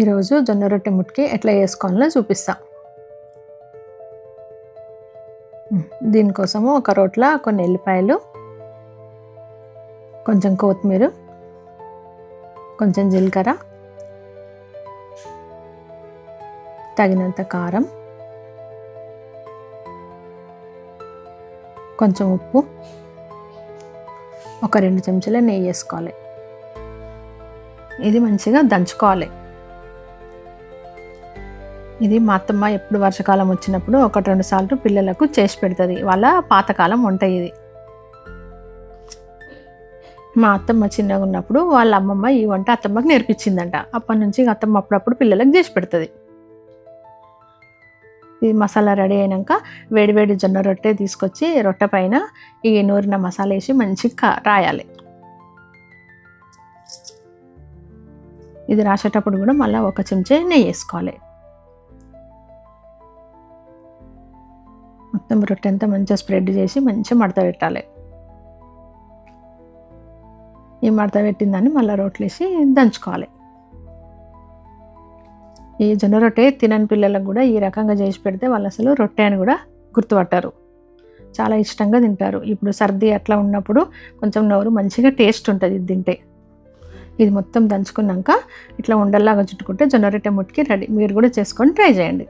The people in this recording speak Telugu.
ఈరోజు జొన్న రొట్టె ముట్కి ఎట్లా చేసుకోవాలో చూపిస్తా. దీనికోసము ఒక రోట్ల కొన్ని ఎల్లిపాయలు కొంచెం కొత్తిమీర కొంచెం జీలకర్ర తగినంత కారం కొంచెం ఉప్పు ఒక రెండు చెంచాల నెయ్యి వేసుకోవాలి. ఇది మంచిగా దంచుకోవాలి. ఇది మా అత్తమ్మ ఎప్పుడు వర్షాకాలం వచ్చినప్పుడు ఒకటి రెండు సార్లు పిల్లలకు చేసి పెడుతుంది. వాళ్ళ పాతకాలం వంట ఇది. మా అత్తమ్మ చిన్నగా ఉన్నప్పుడు వాళ్ళ అమ్మమ్మ ఈ వంట అత్తమ్మకి నేర్పించిందంట. అప్పటి నుంచి అత్తమ్మ అప్పుడప్పుడు పిల్లలకు చేసి పెడుతుంది. ఈ మసాలా రెడీ అయినాక వేడివేడి జొన్న రొట్టె తీసుకొచ్చి రొట్టె పైన ఈ నూరిన మసాలా వేసి మంచిగా రాయాలి. ఇది రాసేటప్పుడు కూడా మళ్ళీ ఒక చెంచా నెయ్యి వేసుకోవాలి. మొత్తం రొట్టె అంతా మంచిగా స్ప్రెడ్ చేసి మంచిగా మడత పెట్టాలి. ఈ మడత పెట్టిందాన్ని మళ్ళీ రోట్లు దంచుకోవాలి. ఈ జొన్న రొట్టె తినని పిల్లలకు కూడా ఈ రకంగా చేసి పెడితే వాళ్ళు అసలు రొట్టె అని కూడా గుర్తుపట్టారు. చాలా ఇష్టంగా తింటారు. ఇప్పుడు సర్ది అట్లా ఉన్నప్పుడు కొంచెం నోరు మంచిగా టేస్ట్ ఉంటుంది ఇది తింటే. ఇది మొత్తం దంచుకున్నాక ఇట్లా ఉండల్లాగా చుట్టుకుంటే జొన్న రొట్టె ముట్టికి రెడీ. మీరు కూడా చేసుకొని ట్రై చేయండి.